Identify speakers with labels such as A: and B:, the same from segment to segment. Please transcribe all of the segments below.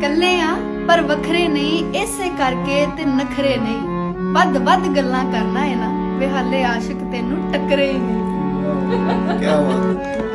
A: ਕੱਲੇ ਆ, ਪਰ ਵੱਖਰੇ ਨਹੀਂ, ਇਸੇ ਕਰਕੇ ਤੇ ਨਖਰੇ ਨਹੀਂ। ਵੱਧ ਵੱਧ ਗੱਲਾਂ ਕਰਨਾ ਹੈ ਨਾ ਵੇ ਹਾਲੇ ਆਸ਼ਿਕ ਤੈਨੂੰ ਟੱਕਰੇ ਹੀ ਨਹੀਂ।
B: ਕੀ ਬਾਤ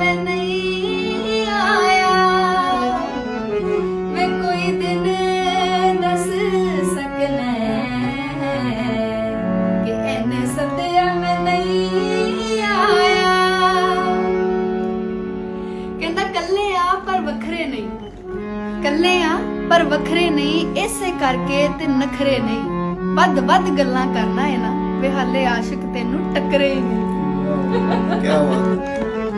A: ਮੈਂ ਨਹੀਂ ਆਇਆ। ਵੇ ਕੋਈ ਦਿਨ ਦੱਸ ਸਕਨੇ ਕਿ ਇਹਨੇ ਸੱਦਿਆ ਮੈਂ ਨਹੀਂ ਆਇਆ। ਕਹਿੰਦਾ, ਕੱਲੇ ਆ ਪਰ ਵੱਖਰੇ ਨਹੀਂ। ਕੱਲੇ ਆ ਪਰ ਵੱਖਰੇ ਨਹੀਂ, ਇਸੇ ਕਰਕੇ ਤੇ ਨਖਰੇ ਨਹੀਂ। ਵੱਧ ਵੱਧ ਗੱਲਾਂ ਕਰਨਾ ਹੈ ਨਾ ਵੇ ਹਾਲੇ ਆਸ਼ਿਕ ਤੈਨੂੰ ਟੱਕਰੇ ਹੀ ਨਹੀਂ।
B: ਕੀ ਬਾਤ